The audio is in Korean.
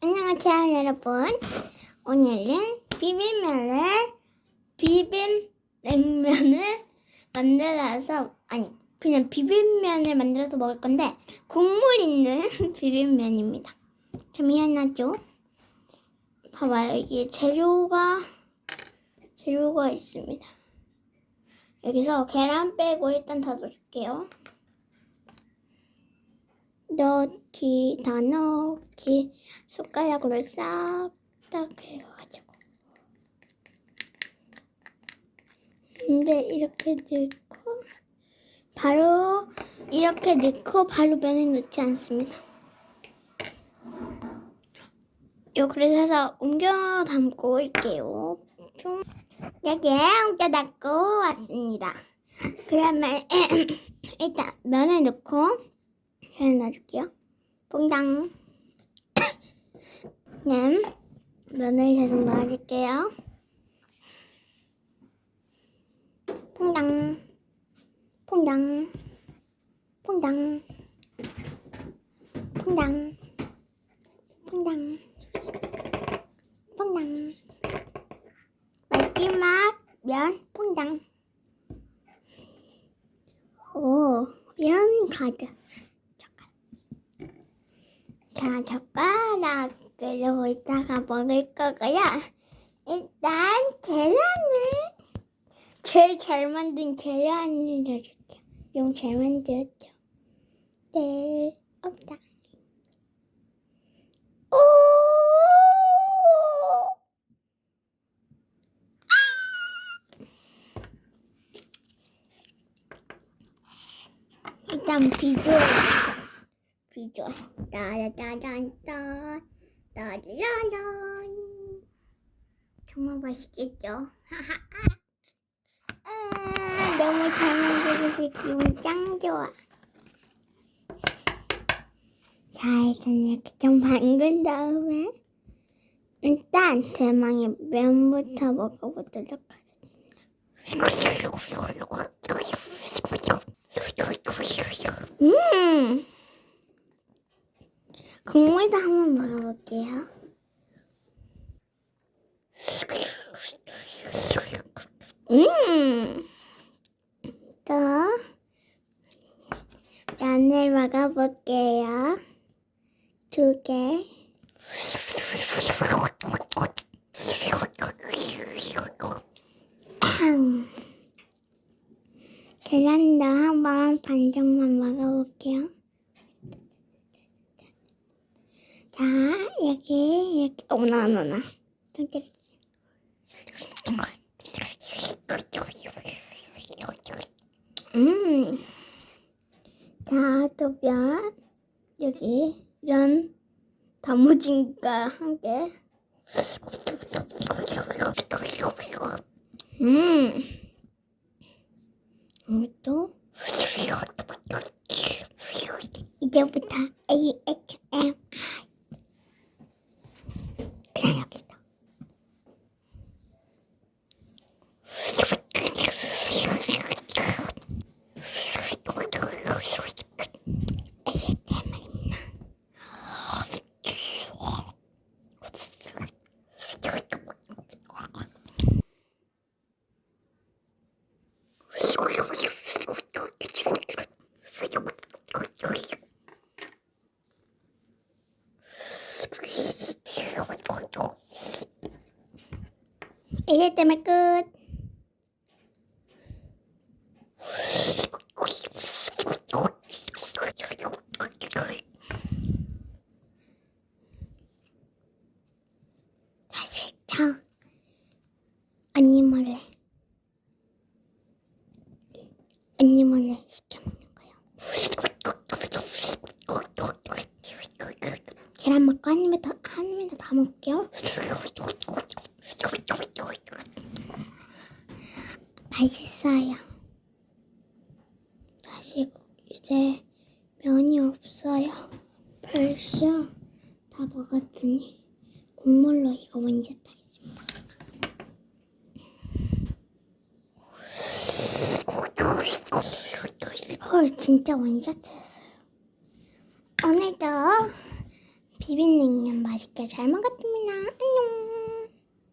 안녕하세요 여러분. 오늘은 비빔면을 비빔냉면을 만들어서 아니 그냥 비빔면을 만들어서 먹을 건데 국물 있는 비빔면입니다. 좀 희한하죠? 봐봐요. 여기 재료가 재료가 있습니다. 여기서 계란 빼고 일단 다 넣을게요 넣기 다 넣기 숟가락으로 싹딱 해가지고. 근데 이렇게 넣고 바로 이렇게 넣고 바로 면을 넣지 않습니다. 요 그래서 옮겨 담고 올게요. 좀 여기에 옮겨 담고 왔습니다. 그러면 일단 면을 넣고 계란 넣어줄게요 퐁당 네, 면을 계속 넣어줄게요. 퐁당, 퐁당, 퐁당, 퐁당, 퐁당, 퐁당. 마지막 면 퐁당. 오, 면 가득. 자, 젓가락으로 이따가 먹을 거고요. 일단 계란을 제일 잘 만든 계란을 넣어줄게요. 용잘 만들었죠? 네, 없다. 오! 일단 비주얼 비주얼 따라따란따 따라란 정말 맛있겠죠? 아, 너무 잘 만들어서 기분 짱 좋아. 자 일단 이렇게 좀 담근 다음에 일단 대망의 면부터 먹어보도록 하겠습니다 음 국물도 한번 먹어볼게요. 음, 또 면을 먹어볼게요. 두 개. 음. 계란도 한번 반정만 먹어볼게요. 자, 여기, 이렇게, 어머나, 어머나. 손가락. 음. 자, 또 면. 여기, 이런 단무진과 함께. 음. 이것도. 이제부터 ASMR. 그냥 여기다. ASMR입니다. ASMR 끝. 다시 저 언니 몰래 언니 몰래 시켜 먹는 거요. 계란 먹고 한 입에 더한 입에 다 먹게요. 맛있어요. 다시 이제 면이 없어요. 벌써 다 먹었더니 국물로 이거 먼저 타겠습니다. 헐 진짜 원샷 했어요. 오늘도 비빔냉면 맛있게 잘 먹었습니다. 안녕.